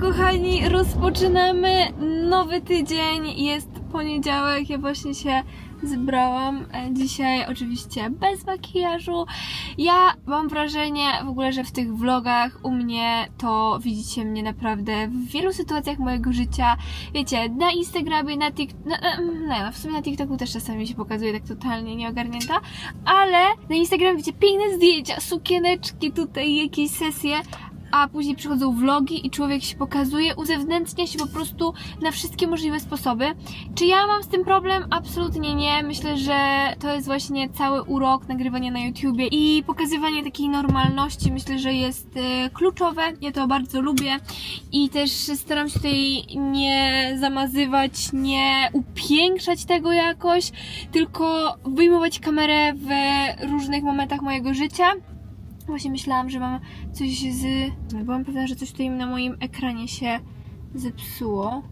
Kochani, rozpoczynamy nowy tydzień, jest poniedziałek, ja właśnie się zebrałam, E, dzisiaj oczywiście bez makijażu. Ja mam wrażenie w ogóle, że w tych vlogach u mnie to widzicie mnie naprawdę w wielu sytuacjach mojego życia, wiecie, na Instagramie, na TikToku, na, no, w sumie na TikToku też czasami się pokazuje tak totalnie nieogarnięta, ale na Instagramie widzicie piękne zdjęcia, sukieneczki tutaj, jakieś sesje, a później przychodzą vlogi i człowiek się pokazuje, uzewnętrznia się po prostu na wszystkie możliwe sposoby. Czy ja mam z tym problem? Absolutnie nie. Myślę, że to jest właśnie cały urok nagrywania na YouTubie i pokazywanie takiej normalności myślę, że jest e, kluczowe. Ja to bardzo lubię i też staram się tutaj nie zamazywać, nie upiększać tego jakoś, tylko wyjmować kamerę w różnych momentach mojego życia. Właśnie myślałam, że mam coś z. Byłam pewna, że coś tutaj na moim ekranie się zepsuło,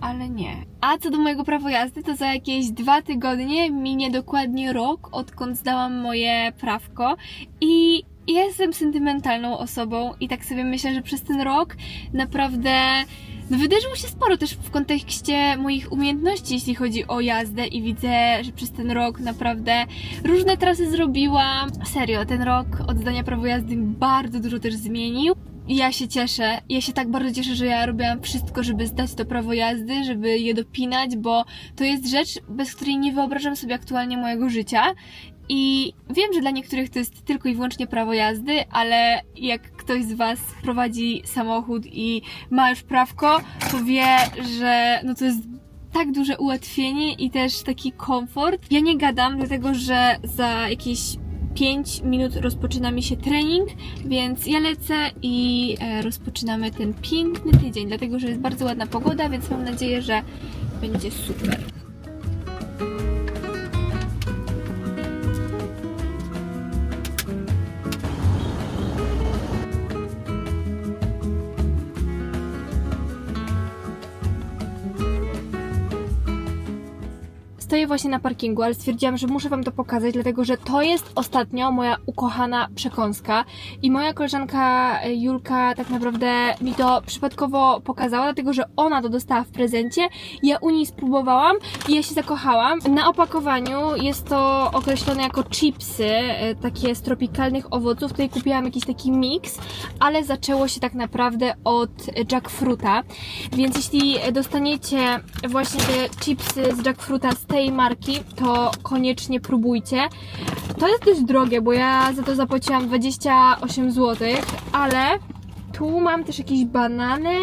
ale nie. A co do mojego prawa jazdy, to za jakieś dwa tygodnie minie dokładnie rok, odkąd zdałam moje prawko i jestem sentymentalną osobą i tak sobie myślę, że przez ten rok naprawdę no wydarzyło się sporo też w kontekście moich umiejętności, jeśli chodzi o jazdę i widzę, że przez ten rok naprawdę różne trasy zrobiłam. Serio, ten rok od zdania prawa jazdy bardzo dużo też zmienił. Ja się cieszę, ja się tak bardzo cieszę, że ja robiłam wszystko, żeby zdać to prawo jazdy, żeby je dopinać, bo to jest rzecz, bez której nie wyobrażam sobie aktualnie mojego życia. I wiem, że dla niektórych to jest tylko i wyłącznie prawo jazdy, ale jak ktoś z Was prowadzi samochód i ma już prawko, to wie, że no to jest tak duże ułatwienie i też taki komfort. Ja nie gadam, dlatego że za jakieś 5 minut rozpoczyna mi się trening, więc ja lecę i e, rozpoczynamy ten piękny tydzień, dlatego że jest bardzo ładna pogoda, więc mam nadzieję, że będzie super. Stoję właśnie na parkingu, ale stwierdziłam, że muszę Wam to pokazać, dlatego że to jest ostatnio moja ukochana przekąska i moja koleżanka e, Julka tak naprawdę mi to przypadkowo pokazała, dlatego że ona to dostała w prezencie, ja u niej spróbowałam i ja się zakochałam. Na opakowaniu jest to określone jako chipsy, e, takie z tropikalnych owoców, tutaj kupiłam jakiś taki miks, ale zaczęło się tak naprawdę od jackfruta, więc jeśli dostaniecie właśnie te chipsy z jackfruta z tej marki, to koniecznie próbujcie. To jest dość drogie, bo ja za to zapłaciłam 28 zł, ale tu mam też jakieś banany.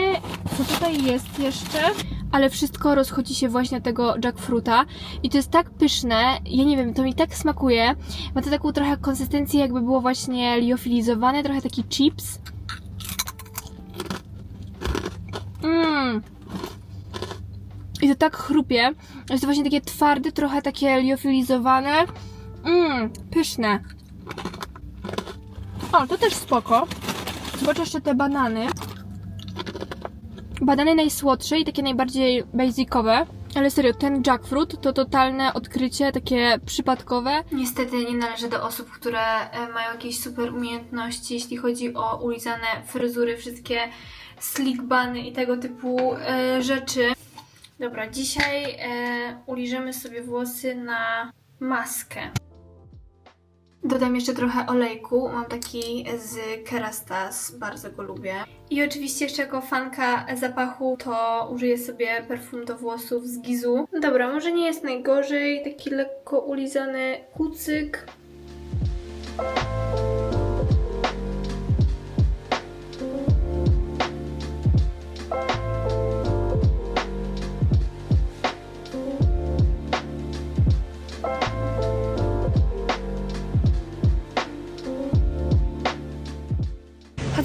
Co tutaj jest jeszcze? Ale wszystko rozchodzi się właśnie tego jackfruta i to jest tak pyszne, ja nie wiem, to mi tak smakuje. Ma to taką trochę konsystencję, jakby było właśnie liofilizowane, trochę taki chips. Mmm. I to tak chrupie. Jest to właśnie takie twarde, trochę takie liofilizowane. Mmm, pyszne. O, to też spoko. Zobacz jeszcze te banany. Banany najsłodsze i takie najbardziej basicowe. Ale serio, ten jackfruit to totalne odkrycie, takie przypadkowe. Niestety nie należę do osób, które e, mają jakieś super umiejętności, jeśli chodzi o ulizane fryzury, wszystkie slick bany i tego typu e, rzeczy. Dobra, dzisiaj e, uliżemy sobie włosy na maskę. Dodam jeszcze trochę olejku. Mam taki z Kerastas, bardzo go lubię. I oczywiście jeszcze jako fanka zapachu to użyję sobie perfum do włosów z Gizu. Dobra, może nie jest najgorzej. Taki lekko ulizany kucyk.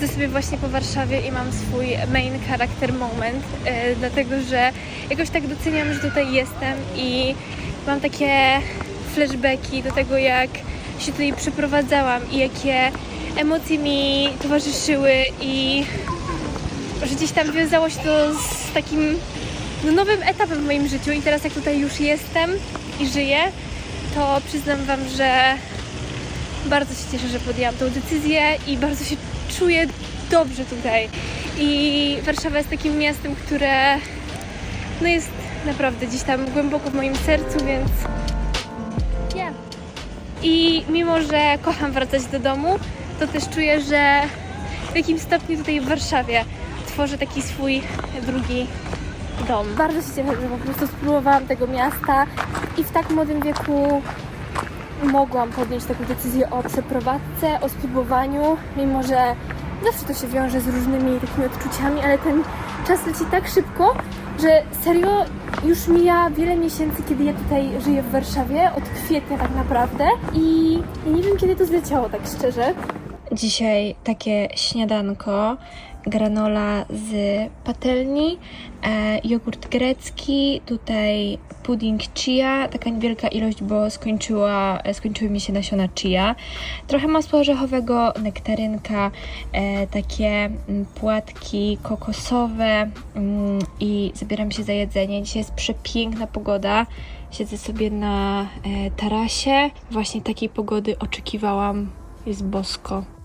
Chodzę sobie właśnie po Warszawie i mam swój main character moment, e, dlatego że jakoś tak doceniam, że tutaj jestem i mam takie flashbacki do tego, jak się tutaj przeprowadzałam i jakie emocje mi towarzyszyły i że gdzieś tam wiązało się to z takim no, nowym etapem w moim życiu. I teraz jak tutaj już jestem i żyję, to przyznam Wam, że bardzo się cieszę, że podjęłam tą decyzję i bardzo się czuję dobrze tutaj. I Warszawa jest takim miastem, które no jest naprawdę gdzieś tam głęboko w moim sercu, więc yeah. I mimo, że kocham wracać do domu, to też czuję, że w jakimś stopniu tutaj w Warszawie tworzę taki swój drugi dom. Bardzo się cieszę, że po prostu spróbowałam tego miasta i w tak młodym wieku mogłam podjąć taką decyzję o przeprowadzce, o spróbowaniu, mimo że zawsze to się wiąże z różnymi takimi odczuciami, ale ten czas leci tak szybko, że serio już mija wiele miesięcy, kiedy ja tutaj żyję w Warszawie, od kwietnia tak naprawdę i nie wiem, kiedy to zleciało tak szczerze. Dzisiaj takie śniadanko, granola z patelni, e, jogurt grecki, tutaj pudding chia, taka niewielka ilość, bo skończyła, e, skończyły mi się nasiona chia, trochę masła orzechowego, nektarynka, e, takie mm, płatki kokosowe mm, i zabieram się za jedzenie. Dzisiaj jest przepiękna pogoda. Siedzę sobie na e, tarasie. Właśnie takiej pogody oczekiwałam. Jest bosko.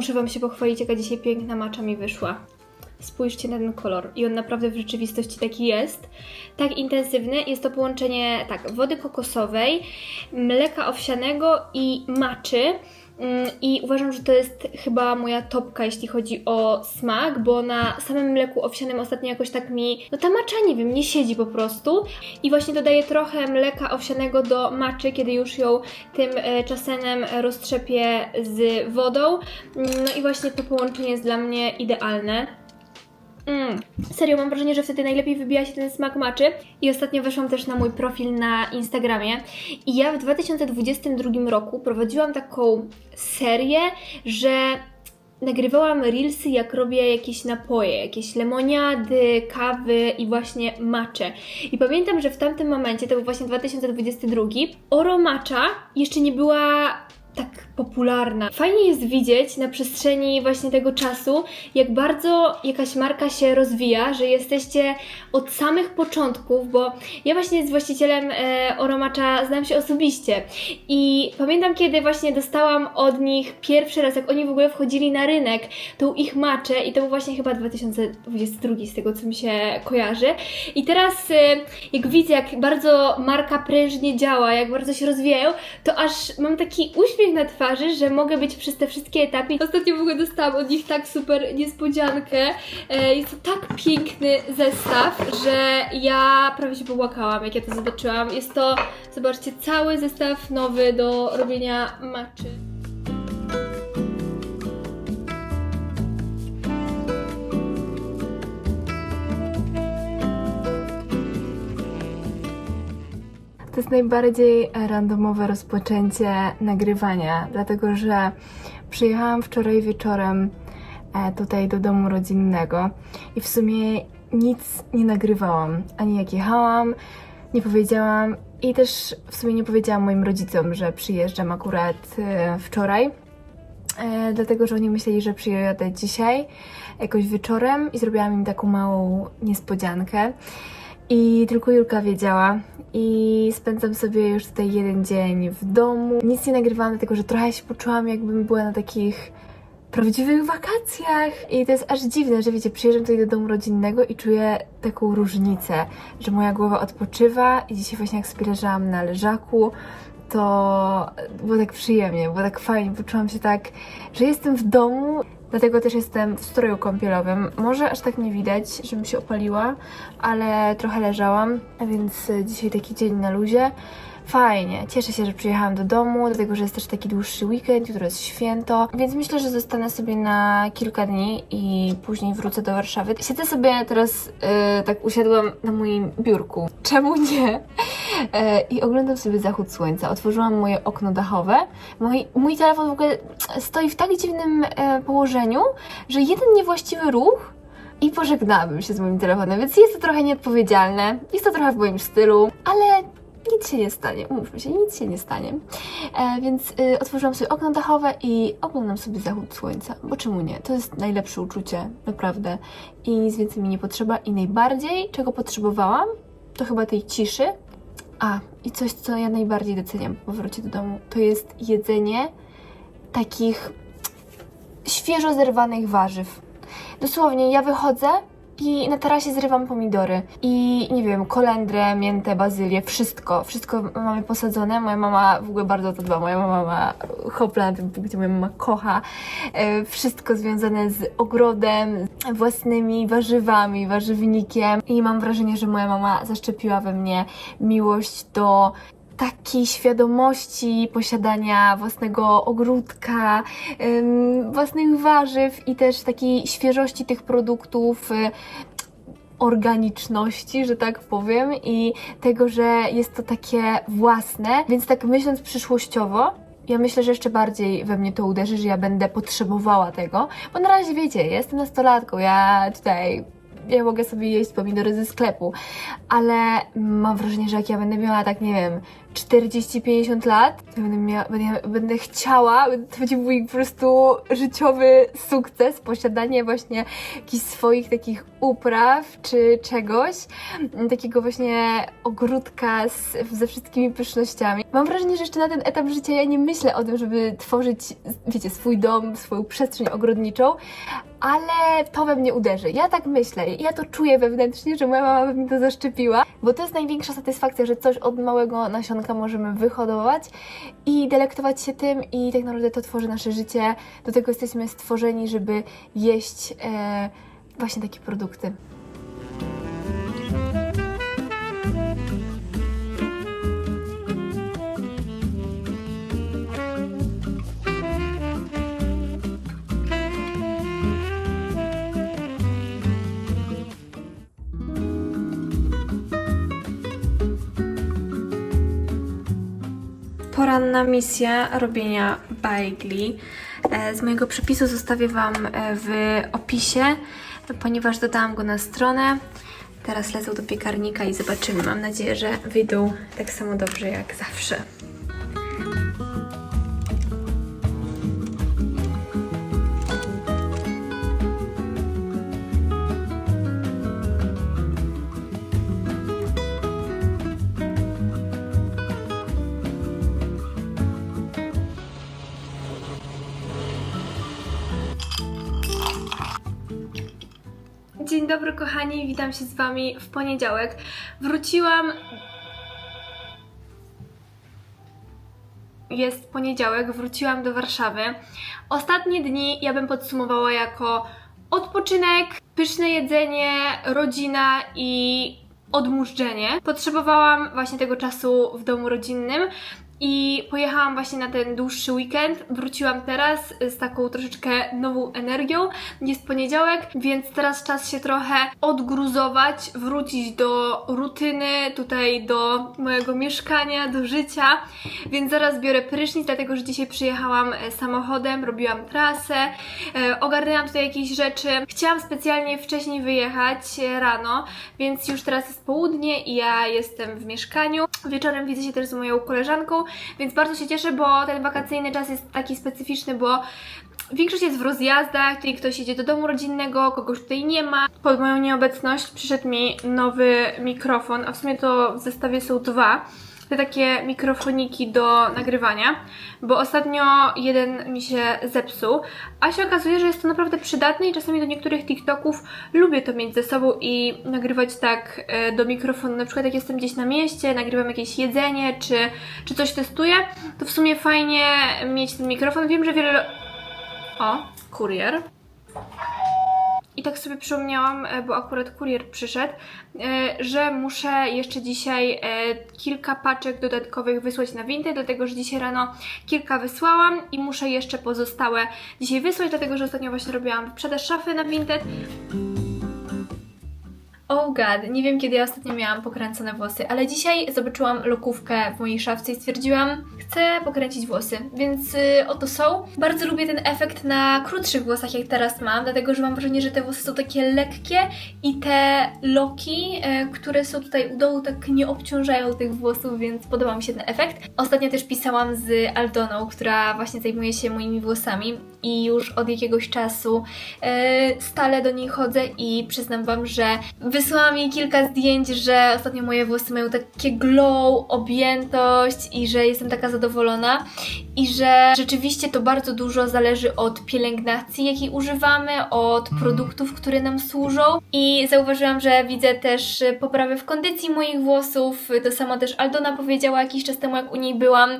Muszę Wam się pochwalić, jaka dzisiaj piękna macza mi wyszła. Spójrzcie na ten kolor. I on naprawdę w rzeczywistości taki jest. Tak intensywny. Jest to połączenie tak, wody kokosowej, mleka owsianego i maczy. I uważam, że to jest chyba moja topka, jeśli chodzi o smak, bo na samym mleku owsianym ostatnio jakoś tak mi, no ta macza, nie wiem, nie siedzi po prostu. I właśnie dodaję trochę mleka owsianego do maczy, kiedy już ją tym e, czasenem roztrzepię z wodą. No i właśnie to połączenie jest dla mnie idealne. Mm. Serio, mam wrażenie, że wtedy najlepiej wybija się ten smak maczy. I ostatnio weszłam też na mój profil na Instagramie. I ja w 2022 roku prowadziłam taką serię, że nagrywałam reelsy, jak robię jakieś napoje, jakieś lemoniady, kawy i właśnie macze. I pamiętam, że w tamtym momencie, to był właśnie 2022, oro jeszcze nie była tak popularna. Fajnie jest widzieć na przestrzeni właśnie tego czasu, jak bardzo jakaś marka się rozwija, że jesteście od samych początków, bo ja właśnie z właścicielem e, Oromacza znam się osobiście i pamiętam, kiedy właśnie dostałam od nich pierwszy raz, jak oni w ogóle wchodzili na rynek, tą ich maczę i to był właśnie chyba 2022 z tego, co mi się kojarzy. I teraz e, jak widzę, jak bardzo marka prężnie działa, jak bardzo się rozwijają, to aż mam taki uśmiech na twarzy, że mogę być przez te wszystkie etapy. Ostatnio w ogóle dostałam od nich tak super niespodziankę. E, Jest to tak piękny zestaw, że ja prawie się popłakałam, jak ja to zobaczyłam. Jest to, zobaczcie, cały zestaw nowy do robienia maczy. To jest najbardziej randomowe rozpoczęcie nagrywania, dlatego że przyjechałam wczoraj wieczorem e, tutaj do domu rodzinnego i w sumie nic nie nagrywałam. Ani jak jechałam, nie powiedziałam i też w sumie nie powiedziałam moim rodzicom, że przyjeżdżam akurat e, wczoraj. E, dlatego, że oni myśleli, że przyjadę dzisiaj jakoś wieczorem i zrobiłam im taką małą niespodziankę. I tylko Julka wiedziała. I spędzam sobie już tutaj jeden dzień w domu. Nic nie nagrywałam, dlatego że trochę się poczułam, jakbym była na takich prawdziwych wakacjach. I to jest aż dziwne, że wiecie, przyjeżdżam tutaj do domu rodzinnego i czuję taką różnicę, że moja głowa odpoczywa i dzisiaj właśnie jak sobie leżałam na leżaku, to było tak przyjemnie, było tak fajnie, poczułam się tak, że jestem w domu. Dlatego też jestem w stroju kąpielowym. Może aż tak nie widać, żebym się opaliła, ale trochę leżałam, więc e, dzisiaj taki dzień na luzie. Fajnie, cieszę się, że przyjechałam do domu, dlatego że jest też taki dłuższy weekend, jutro jest święto, więc myślę, że zostanę sobie na kilka dni i później wrócę do Warszawy. Siedzę sobie teraz, e, tak usiadłam na moim biurku. Czemu nie? E, I oglądam sobie zachód słońca. Otworzyłam moje okno dachowe. Mój, mój telefon w ogóle stoi w tak dziwnym e, położeniu, że jeden niewłaściwy ruch i pożegnałabym się z moim telefonem, więc jest to trochę nieodpowiedzialne, jest to trochę w moim stylu, ale nic się nie stanie, umówmy się, nic się nie stanie. E, więc y, otworzyłam sobie okno dachowe i oglądam sobie zachód słońca, bo czemu nie? To jest najlepsze uczucie, naprawdę. I nic więcej mi nie potrzeba i najbardziej, czego potrzebowałam, to chyba tej ciszy. A, i coś, co ja najbardziej doceniam po powrocie do domu, to jest jedzenie takich świeżo zerwanych warzyw. Dosłownie, ja wychodzę i na tarasie zrywam pomidory i nie wiem, kolendrę, miętę, bazylię, wszystko, wszystko mamy posadzone. Moja mama w ogóle bardzo to dba, moja mama ma hopla na tym punkcie, moja mama kocha. E, wszystko związane z ogrodem, własnymi warzywami, warzywnikiem i mam wrażenie, że moja mama zaszczepiła we mnie miłość do takiej świadomości posiadania własnego ogródka, własnych warzyw i też takiej świeżości tych produktów. y, organiczności, że tak powiem, i tego, że jest to takie własne, więc tak myśląc przyszłościowo, ja myślę, że jeszcze bardziej we mnie to uderzy, że ja będę potrzebowała tego, bo na razie wiecie, jestem nastolatką, ja tutaj ja mogę sobie jeść pomidory ze sklepu, ale mam wrażenie, że jak ja będę miała tak, nie wiem, 40-50 lat, to będę, będę, będę chciała, to będzie mój po prostu życiowy sukces, posiadanie właśnie jakichś swoich takich upraw czy czegoś, takiego właśnie ogródka z, ze wszystkimi pysznościami. Mam wrażenie, że jeszcze na ten etap życia ja nie myślę o tym, żeby tworzyć, wiecie, swój dom, swoją przestrzeń ogrodniczą, ale to we mnie uderzy. Ja tak myślę, ja to czuję wewnętrznie, że moja mama we mnie to zaszczepiła, bo to jest największa satysfakcja, że coś od małego nasionka możemy wyhodować i delektować się tym i tak naprawdę to tworzy nasze życie. Do tego jesteśmy stworzeni, żeby jeść e, właśnie takie produkty. Poranna misja robienia bajgli. E, Z mojego przepisu zostawię Wam e, w opisie, ponieważ dodałam go na stronę. Teraz lecą do piekarnika i zobaczymy. Mam nadzieję, że wyjdą tak samo dobrze jak zawsze. Kochani, witam się z Wami w poniedziałek. Wróciłam. Jest poniedziałek, wróciłam do Warszawy. Ostatnie dni ja bym podsumowała jako odpoczynek, pyszne jedzenie, rodzina i odmurzczenie. Potrzebowałam właśnie tego czasu w domu rodzinnym i pojechałam właśnie na ten dłuższy weekend. Wróciłam teraz z taką troszeczkę nową energią. Jest poniedziałek, więc teraz czas się trochę odgruzować, wrócić do rutyny, tutaj do mojego mieszkania, do życia. Więc zaraz biorę prysznic, dlatego że dzisiaj przyjechałam e, samochodem, robiłam trasę, e, ogarnęłam tutaj jakieś rzeczy. Chciałam specjalnie wcześniej wyjechać e, rano, więc już teraz jest południe i ja jestem w mieszkaniu. Wieczorem widzę się też z moją koleżanką, więc bardzo się cieszę, bo ten wakacyjny czas jest taki specyficzny, bo Większość jest w rozjazdach, tutaj ktoś jedzie do domu rodzinnego, kogoś tutaj nie ma. Pod moją nieobecność przyszedł mi nowy mikrofon, a w sumie to w zestawie są dwa. Te takie mikrofoniki do nagrywania, bo ostatnio jeden mi się zepsuł, a się okazuje, że jest to naprawdę przydatne i czasami do niektórych TikToków lubię to mieć ze sobą i nagrywać tak e, do mikrofonu. Na przykład jak jestem gdzieś na mieście, nagrywam jakieś jedzenie, czy, czy coś testuję, to w sumie fajnie mieć ten mikrofon. Wiem, że wiele o, kurier. I tak sobie przypomniałam, e, bo akurat kurier przyszedł, e, że muszę jeszcze dzisiaj e, kilka paczek dodatkowych wysłać na Vinted, dlatego że dzisiaj rano kilka wysłałam i muszę jeszcze pozostałe dzisiaj wysłać, dlatego że ostatnio właśnie robiłam sprzedaż szafy na Vinted. Oh god, nie wiem kiedy ja ostatnio miałam pokręcone włosy, ale dzisiaj zobaczyłam lokówkę w mojej szafce i stwierdziłam, chcę pokręcić włosy, więc y, oto są. Bardzo lubię ten efekt na krótszych włosach, jak teraz mam, dlatego że mam wrażenie, że te włosy są takie lekkie i te loki, e, które są tutaj u dołu, tak nie obciążają tych włosów, więc podoba mi się ten efekt. Ostatnio też pisałam z Aldoną, która właśnie zajmuje się moimi włosami i już od jakiegoś czasu e, stale do niej chodzę i przyznam Wam, że wysłałam jej kilka zdjęć, że ostatnio moje włosy mają takie glow, objętość i że jestem taka zadowolona i że rzeczywiście to bardzo dużo zależy od pielęgnacji, jakiej używamy, od produktów, które nam służą. I zauważyłam, że widzę też poprawę w kondycji moich włosów, to samo też Aldona powiedziała jakiś czas temu, jak u niej byłam.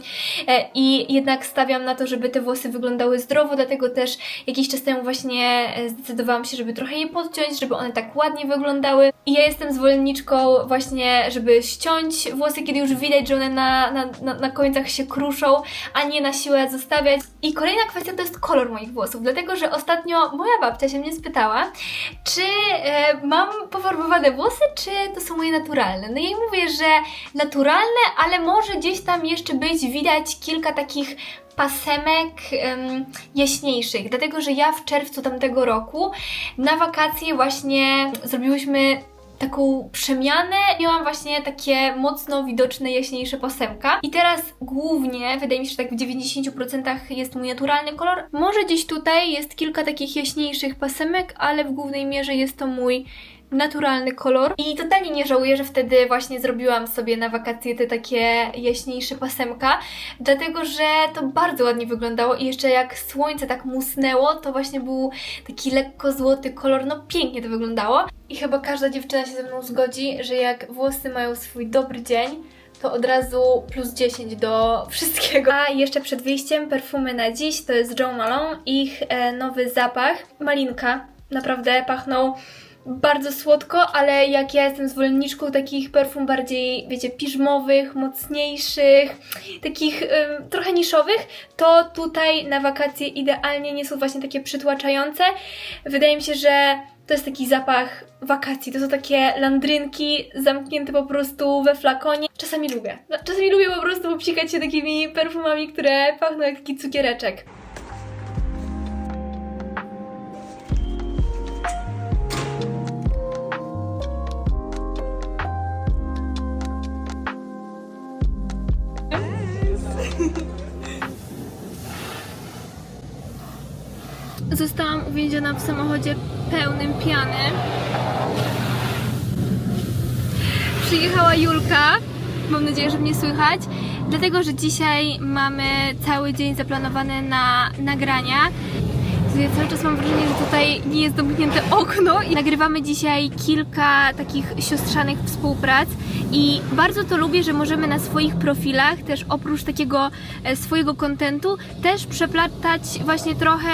E, i jednak stawiam na to, żeby te włosy wyglądały zdrowo, dlatego też jakiś czas temu właśnie e, zdecydowałam się, żeby trochę je podciąć, żeby one tak ładnie wyglądały. I ja jestem zwolenniczką właśnie, żeby ściąć włosy, kiedy już widać, że one na, na, na, na końcach się kruszą, a nie na siłę zostawiać. I kolejna kwestia to jest kolor moich włosów, dlatego że ostatnio moja babcia się mnie spytała, czy e, mam pofarbowane włosy, czy to są moje naturalne. No i jej mówię, że naturalne, ale może gdzieś tam jeszcze być widać kilka takich pasemek em, jaśniejszych, dlatego że ja w czerwcu tamtego roku na wakacje właśnie zrobiłyśmy taką przemianę. Miałam właśnie takie mocno widoczne, jaśniejsze pasemka. I teraz głównie, wydaje mi się, że tak w 90% jest mój naturalny kolor. Może gdzieś tutaj jest kilka takich jaśniejszych pasemek, ale w głównej mierze jest to mój naturalny kolor. I totalnie nie żałuję, że wtedy właśnie zrobiłam sobie na wakacje te takie jaśniejsze pasemka, dlatego że to bardzo ładnie wyglądało i jeszcze jak słońce tak musnęło, to właśnie był taki lekko złoty kolor, no pięknie to wyglądało. I chyba każda dziewczyna się ze mną zgodzi, że jak włosy mają swój dobry dzień, to od razu plus 10 do wszystkiego. A jeszcze przed wyjściem perfumy na dziś to jest Joe Malone, ich e, nowy zapach, malinka, naprawdę pachną bardzo słodko, ale jak ja jestem zwolenniczką takich perfum bardziej, wiecie, piżmowych, mocniejszych, takich ym, trochę niszowych, to tutaj na wakacje idealnie nie są właśnie takie przytłaczające. Wydaje mi się, że to jest taki zapach wakacji. To są takie landrynki zamknięte po prostu we flakonie. Czasami lubię. No, Czasami lubię po prostu popsikać się takimi perfumami, które pachną jak taki cukiereczek. Zostałam uwięziona w samochodzie pełnym piany. Przyjechała Julka. Mam nadzieję, że mnie słychać. Dlatego, że dzisiaj mamy cały dzień zaplanowany na nagrania. Ja cały czas mam wrażenie, że tutaj nie jest domknięte okno i nagrywamy dzisiaj kilka takich siostrzanych współprac i bardzo to lubię, że możemy na swoich profilach też oprócz takiego e, swojego kontentu też przeplatać właśnie trochę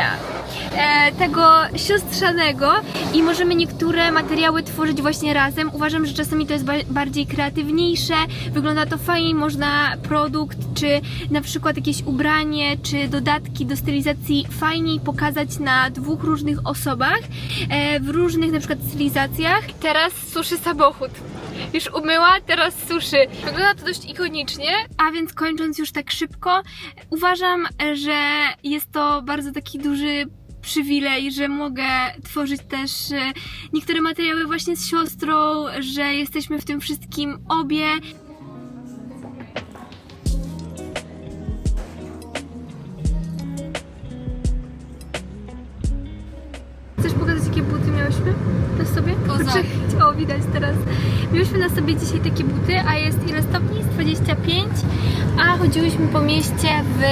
E, tego siostrzanego i możemy niektóre materiały tworzyć właśnie razem. Uważam, że czasami to jest ba- bardziej kreatywniejsze, wygląda to fajnie, można produkt, czy na przykład jakieś ubranie, czy dodatki do stylizacji fajniej pokazać na dwóch różnych osobach, e, w różnych na przykład stylizacjach. Teraz suszy samochód. Już umyła, teraz suszy. Wygląda to dość ikonicznie, a więc kończąc już tak szybko, uważam, że jest to bardzo taki duży przywilej, że mogę tworzyć też e, niektóre materiały właśnie z siostrą, że jesteśmy w tym wszystkim obie. Miałyśmy na sobie? Kozak. Kurczę, O, widać teraz. Miałyśmy na sobie dzisiaj takie buty, a jest ile stopni? Jest 25, a chodziłyśmy po mieście w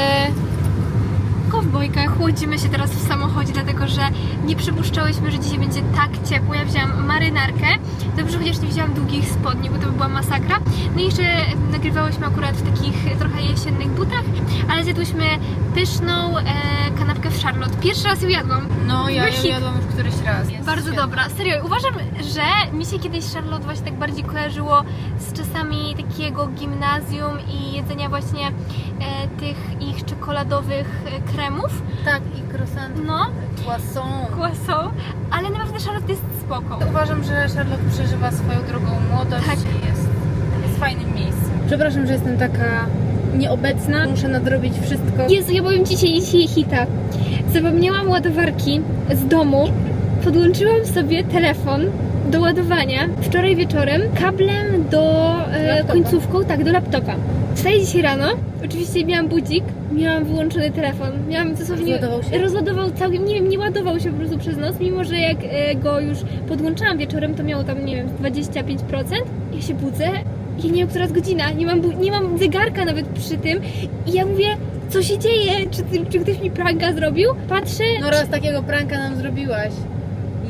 kowbojkach. Chłodzimy się teraz w samochodzie, dlatego że nie przypuszczałyśmy, że dzisiaj będzie tak ciepło. Ja wzięłam marynarkę. Dobrze, chociaż nie wzięłam długich spodni, bo to by była masakra. No i jeszcze nagrywałyśmy akurat w takich trochę jesiennych butach, ale zjadłyśmy pyszną e, kanapkę w Charlotte. Pierwszy raz ją jadłam. No, ja ją jadłam już któryś raz. Jest Bardzo świetna. dobra. Serio, uważam, że mi się kiedyś Charlotte właśnie tak bardziej kojarzyło z czasami takiego gimnazjum i jedzenia właśnie e, tych ich czekoladowych e, kremów. Tak, i croissant. No, Croissant. kłasą, ale naprawdę Charlotte jest spoko. Uważam, że Charlotte przeżywa swoją drugą młodość Tak. i jest, jest fajnym miejscu. Przepraszam, że jestem taka nieobecna. Muszę nadrobić wszystko. Jezu, ja powiem dzisiaj dzisiaj hita. Zapomniałam ładowarki z domu. Podłączyłam sobie telefon do ładowania wczoraj wieczorem kablem do e, końcówką, tak, do laptopa. Wstaję dzisiaj rano, oczywiście miałam budzik, miałam wyłączony telefon, miałam dosłownie... Rozładował się? Rozładował całkiem, nie wiem, nie ładował się po prostu przez noc, mimo że jak e, go już podłączałam wieczorem, to miało tam, nie wiem, 25%. Ja się budzę, ja nie wiem, która jest godzina, nie mam, nie mam zegarka nawet przy tym i ja mówię, co się dzieje, czy, czy ktoś mi pranka zrobił? Patrzę No raz takiego pranka nam zrobiłaś.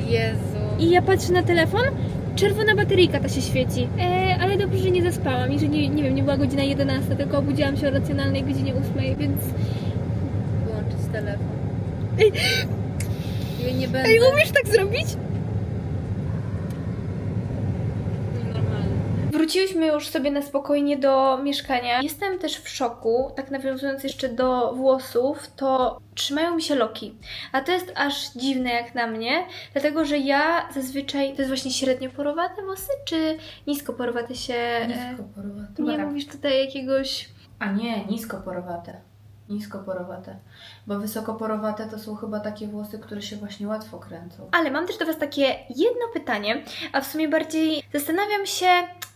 Jezu. i ja patrzę na telefon, czerwona bateryjka ta się świeci, e, ale dobrze, że nie zaspałam i że nie, nie wiem, nie była godzina 11, tylko obudziłam się o racjonalnej godzinie 8, więc... Wyłączyć telefon. Ej. Ja nie będę. Ej, umiesz tak zrobić? Normalnie. Wróciłyśmy już sobie na spokojnie do mieszkania. Jestem też w szoku, tak nawiązując jeszcze do włosów, to trzymają mi się loki. A to jest aż dziwne jak na mnie, dlatego że ja zazwyczaj, to jest właśnie średnio porowate włosy, czy nisko porowate się... e, Nisko porowate. Nie mówisz tutaj jakiegoś... A nie, nisko porowate. Nisko porowate. Bo wysoko porowate to są chyba takie włosy, które się właśnie łatwo kręcą. Ale mam też do Was takie jedno pytanie, a w sumie bardziej zastanawiam się,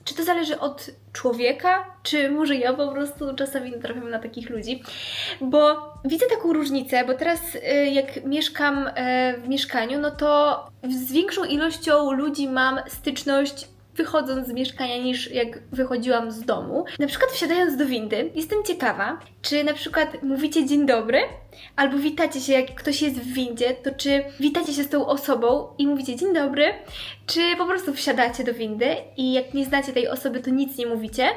czy to zależy od człowieka, czy może ja po prostu czasami natrafiam na takich ludzi, bo widzę taką różnicę, bo teraz y, jak mieszkam y, w mieszkaniu, no to z większą ilością ludzi mam styczność wychodząc z mieszkania niż jak wychodziłam z domu. Na przykład wsiadając do windy, jestem ciekawa, czy na przykład mówicie dzień dobry, albo witacie się, jak ktoś jest w windzie, to czy witacie się z tą osobą i mówicie dzień dobry, czy po prostu wsiadacie do windy i jak nie znacie tej osoby, to nic nie mówicie.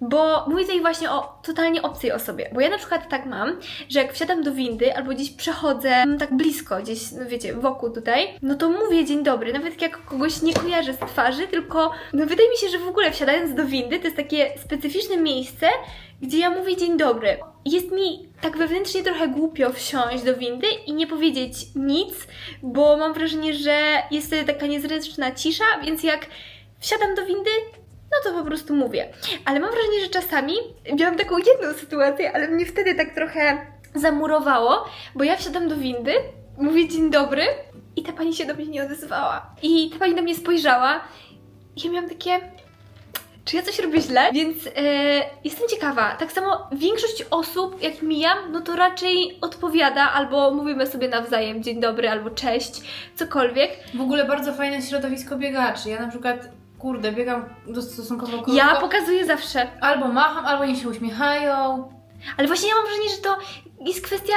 Bo mówię tutaj właśnie o totalnie obcej osobie. Bo ja na przykład tak mam, że jak wsiadam do windy albo gdzieś przechodzę mm, tak blisko, gdzieś, no wiecie, wokół tutaj, no to mówię dzień dobry, nawet jak kogoś nie kojarzę z twarzy, tylko no wydaje mi się, że w ogóle wsiadając do windy to jest takie specyficzne miejsce, gdzie ja mówię dzień dobry. Jest mi tak wewnętrznie trochę głupio wsiąść do windy i nie powiedzieć nic, bo mam wrażenie, że jest wtedy taka niezręczna cisza, więc jak wsiadam do windy, no to po prostu mówię. Ale mam wrażenie, że czasami miałam taką jedną sytuację, ale mnie wtedy tak trochę zamurowało, bo ja wsiadam do windy, mówię dzień dobry i ta pani się do mnie nie odezwała. I ta pani do mnie spojrzała i ja miałam takie czy ja coś robię źle? Więc e, jestem ciekawa. Tak samo większość osób, jak mijam, no to raczej odpowiada albo mówimy sobie nawzajem dzień dobry albo cześć, cokolwiek. W ogóle bardzo fajne środowisko biegaczy. Ja na przykład, kurde, biegam do stosunkowo krótko. Ja pokazuję zawsze. Albo macham, albo oni się uśmiechają. Ale właśnie ja mam wrażenie, że to jest kwestia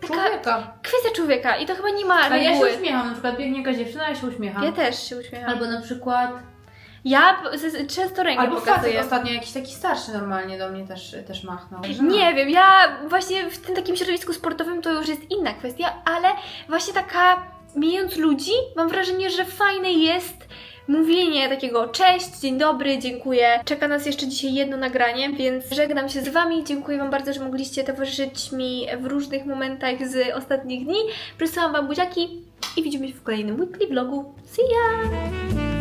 taka Człowieka. kwestia człowieka i to chyba nie ma A ja reguły. się uśmiecham, na przykład biegnie jakaś dziewczyna, ja się uśmiecham. Ja też się uśmiecham. Albo na przykład... Ja p- z- z- często rękę Albo facet pokazuję. ostatnio jakiś taki starszy normalnie do mnie też, też machnął. że no. Nie wiem, ja właśnie w tym takim środowisku sportowym to już jest inna kwestia, ale właśnie taka mijając ludzi, mam wrażenie, że fajne jest mówienie takiego cześć, dzień dobry, dziękuję. Czeka nas jeszcze dzisiaj jedno nagranie, więc żegnam się z Wami. Dziękuję Wam bardzo, że mogliście towarzyszyć mi w różnych momentach z ostatnich dni. Przesyłam Wam buziaki i widzimy się w kolejnym weekly vlogu. See ya!